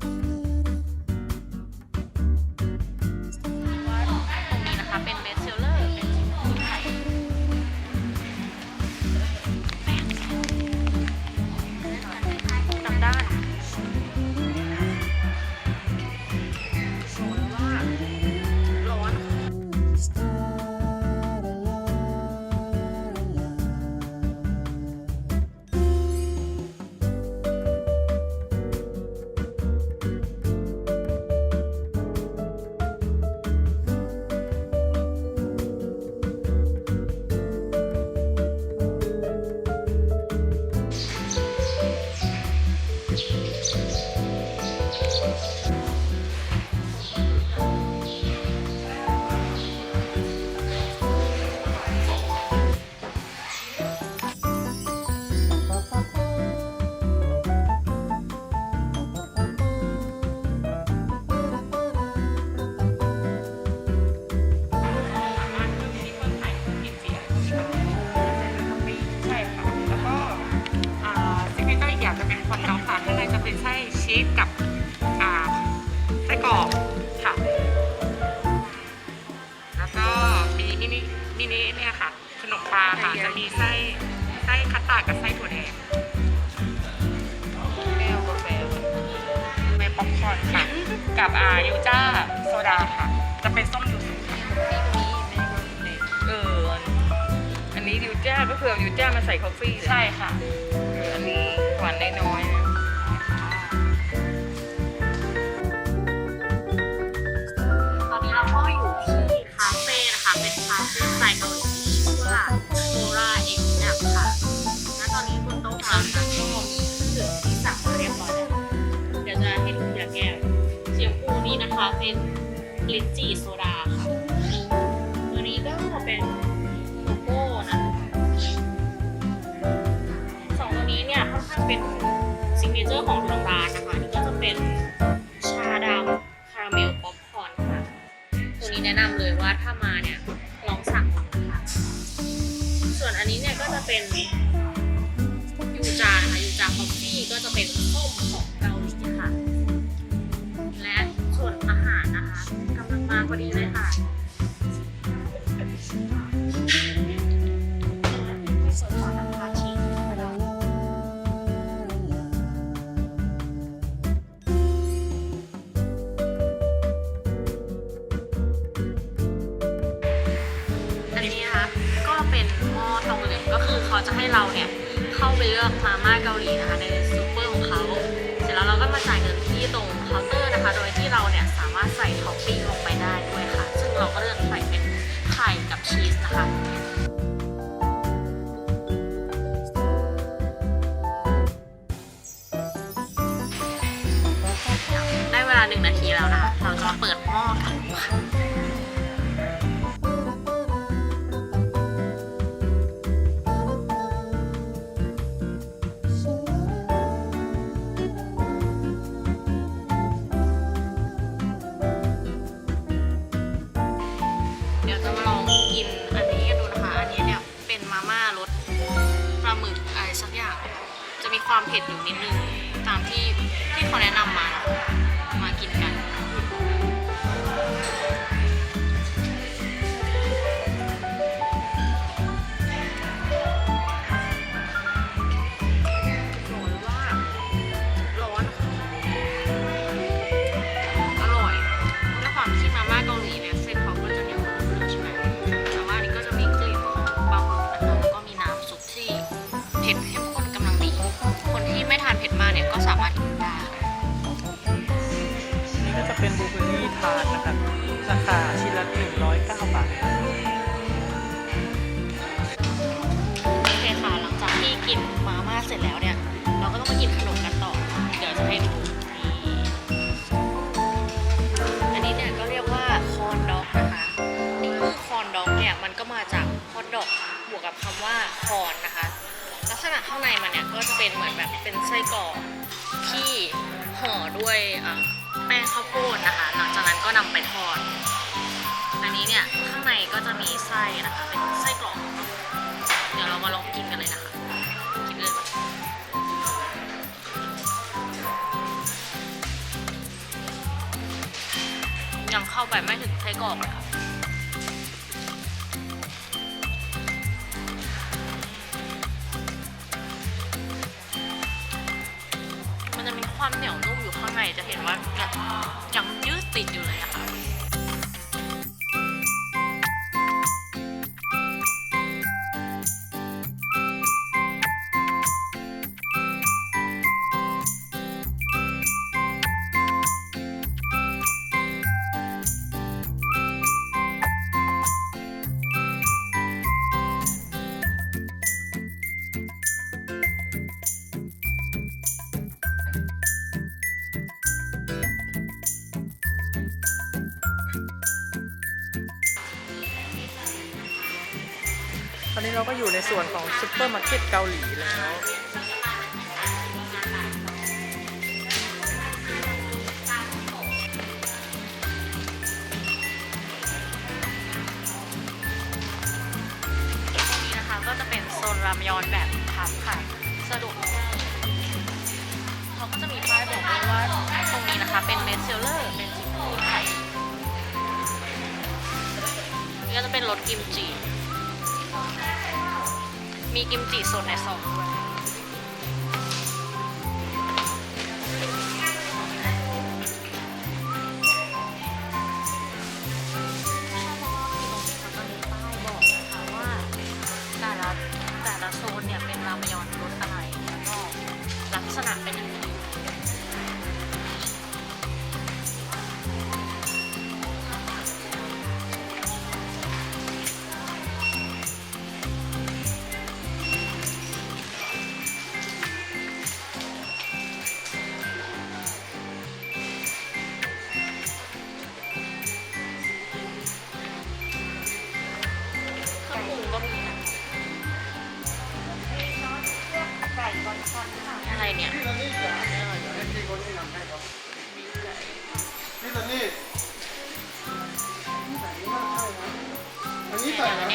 ว่ ชีสกับอ่าไส้กรอกค่ะ แล้วก็มีมินิมินิเนี่ยค่ะ ขนมปลาค่ะ จะมีไส้ไส้คัตตาร์ดกับไส้ถั่วแดงแมวกาแฟเมป๊อปคอร์นค่ะ กับอ่ายูจ้าโซดาค่ะ จะเป็นส้มยูสุค่ะเอออันนี้ดิวจ้าก็คือเอาดิวจ้ามาใส่คอฟฟี่เลยใช่ค่ะเอออันนี้หวานน้อย นี้บนโต๊ะของเราค่ะก็เครื่องที่สั่งมาเรียบร้อยแล้วเดี๋ยวจะให้ดูทีละแก้วสีชมพูนี้นะคะเป็นลิ้นจี่โซดาค่ะตัวนี้ก็เป็นโกโก้นะคะสองตัวนี้เนี่ยค่อนข้างเป็นซิกเนเจอร์ของทางร้านนะคะนี่ก็จะเป็นชาดำคาราเมลป๊อปคอร์นค่ะ ตัวนี้แนะนำเลยว่าถ้ามาเนี่ยลองสั่งค่ะส่วนอันนี้เนี่ยก็จะเป็น อดีเลยค่ะส่วนของน้ำพาชีสธรรมดาอันนี้นะคะก็เป็นหม้อทองเหลืองก็คือเขาจะให้เราเนี่ยเข้าไปเลือกมาม่าเกาหลีนะคะใน ความเผ็ดอยู่นิดนึงตามที่ที่เขาแนะนำมานะมากินกัน นะครับ ราคาชิ้นละ 109 บาทโอเคค่ะ หลังจากที่กินมาม่าเสร็จแล้วเนี่ย เราก็ต้องมากินขนมกันต่อ เดี๋ยวจะให้ดูอันนี้เนี่ยก็เรียกว่าคอนด็อกนะคะนี่คือคอนด็อกเนี่ยมันก็มาจากฮอทดอกบวกกับคำว่าคอนนะคะ ลักษณะข้างในมันเนี่ยก็จะเป็นเหมือนแบบเป็นไส้กรอกที่ห่อด้วยอ่า แป้งข้าวโพดนะคะ หลังจากนั้นก็นำไปทอด อันนี้เนี่ยข้างในก็จะมีไส้นะคะ เป็นไส้กรอกเดี๋ยวเรามาลองกินกันเลยนะคะกินเลยยังเข้าไปไม่ถึงไส้กรอกเลยค่ะ เห็นว่ายังยังยืดติดอยู่เลย ตอนนี้เราก็อยู่ในส่วนของซุปเปอร์มาร์เก็ตเกาหลีแล้วนี่นะคะก็จะเป็นโซนรามยอนแบบพับค่ะสะดวกมากเขาก็จะมีป้ายบอกด้วยว่าตรงนี้นะคะเป็นเมสเซลเลอร์เป็นซีฟู้ดไทยนี่ก็จะเป็นรสกิมจิ มีกิมจิสดในซองด้วยเขาจะมีป้ายบอกนะคะว่าแต่ละแต่ละโซนเนี่ยเป็นรามยอนรสอะไรแล้วก็ลักษณะเป็นยังไง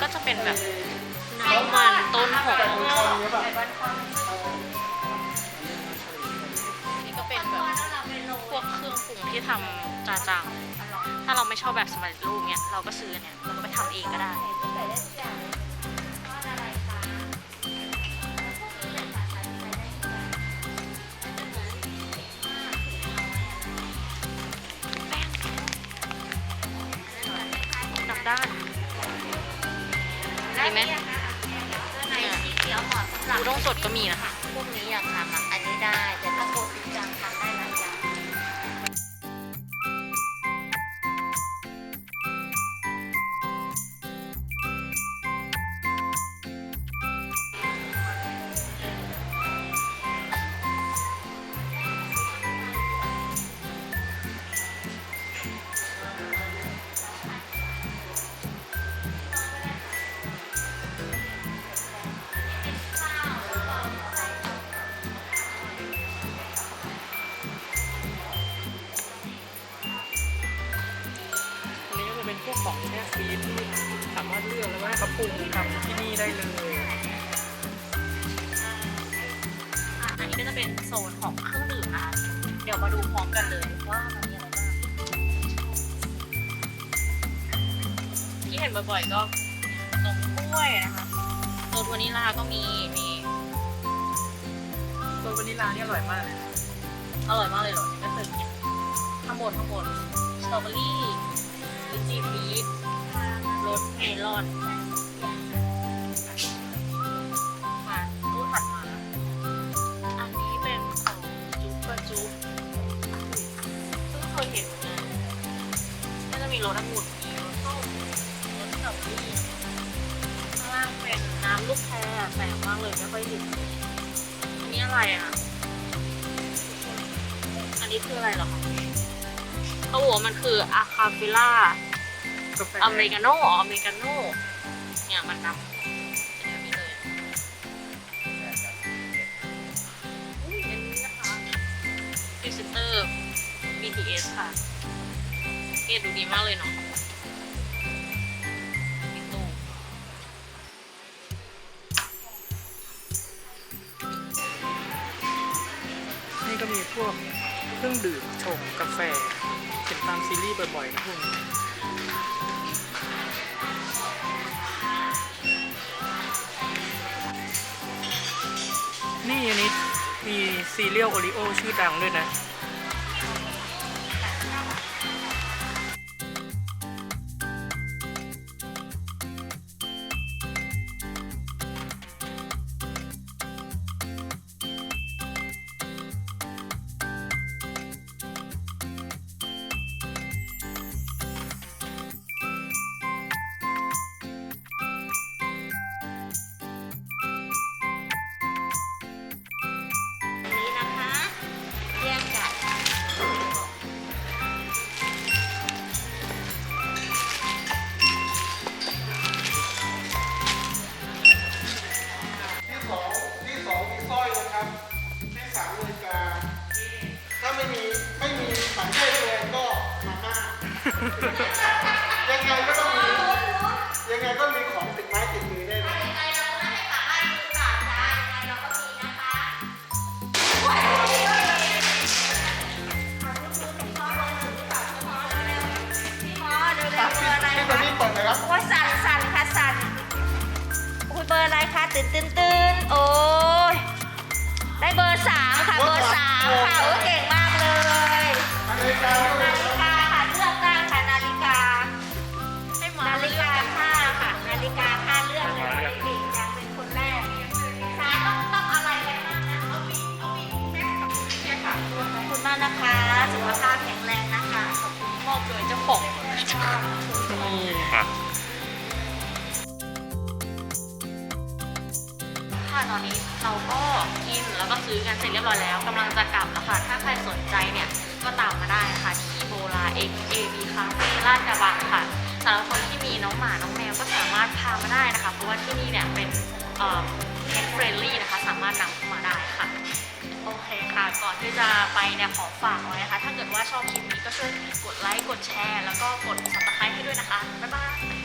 ก็จะเป็นแบบน้ำมันต้นหอมมีคอนเนี้ยป่ะนี่ก็เป็นแบบพวกเครื่องปรุงที่ทำจาจัง ถ้าเราไม่ชอบแบบสำเร็จรูปเนี่ยเราก็ซื้อเนี่ยเราก็ไปทำเองก็ได้ ไหมในสีเขียวเหมาะสำหรับอูด้งสดก็มีนะคะ พวกนี้อยากทำอะอันนี้ได้แต่ถ้าโกติจังทำได้ สามารถเลือกแล้วก็ให้เขาปรุงทำที่นี่ได้เลย อะอันนี้ก็จะเป็นโซนของเครื่องดื่มนะคะเดี๋ยวมาดูพร้อมกันเลยว่ามันมีอะไรบ้างที่เห็นบ่อยๆก็นมกล้วยนะคะรสวานิลลาก็มีมีตัววานิลลานี่อร่อยมากเลยอร่อยมากเลยเหรอไม่เคยกินข้างบนข้างบนสตรอเบอรี่ลินจีพีช รสเมลอนมาตู้ถัดมา อันนี้เป็นของจุ๊บประจุ๊บเพิ่งเคยเห็นนกันก็จะมีรสองุ่นมีรสส้มรสสตรอเบอรี่ข้างล่างเป็นน้ำลูกแพรแปลกมากเลยไม่ค่อยเห็นอันนี้อะไรอะ อันนี้คืออะไรเหรอคะเขาบอกว่ามันคืออะคาเฟล่า กาแฟอเมริกาโน่อเมริกาโน่เนี่ยมันดำเป็นแบบนี้เลยอุ้ยอันนี้นะคะพรีเซนเตอร์ BTS ค่ะเกรดดูดีมากเลยเนาะมีตู้นี่ก็มีพวกเครื่องดื่มชงกาแฟเห็นตามซีรีส์บ่อยๆนะพวกนี้ นี่อันนี้มีซีเรียลโอริโอชื่อดังด้วยนะ ตื่นตื่นตื่นโอ้ยได้เบอร์สามค่ะ เบอร์สามค่ะโอ้เก่งมากเลย นาฬิกานาฬิกาค่ะเลือกได้ค่ะนาฬิกา ให้หมอนาฬิกาค่าค่ะ นาฬิกาค่าเลือกเลยค่ะเด็กๆยังเป็นคนแรกสายต้องต้องอะไรกันบ้างนะเอาวิเอาวิแม่กับแม่ค่ะขอบคุณมากนะคะ สุขภาพแข็งแรงนะคะขอบคุณมอบโดยเจ้าของค่ะนี่ ตอนนี้เราก็กินแล้วก็ซื้อกันเสร็จเรียบร้อยแล้วกำลังจะกลับแล้วค่ะ ถ้าใครสนใจเนี่ยก็ตามมาได้ค่ะที่โบราเอ็กเอบีคาเฟ่ลาดกระบังค่ะสำหรับคนที่มีน้องหมาน้องแมวก็สามารถพามาได้นะคะ เพราะว่าที่นี่เนี่ยเป็นเอ่อ pet friendly นะคะ สามารถนำเข้ามาได้ค่ะโอเคค่ะ ก่อนที่จะไปเนี่ยขอฝากไว้นะคะ ถ้าเกิดว่าชอบคลิปนี้ก็ช่วยกดไลค์ กดแชร์ แล้วก็กด subscribe ให้ด้วยนะคะ บ๊ายบาย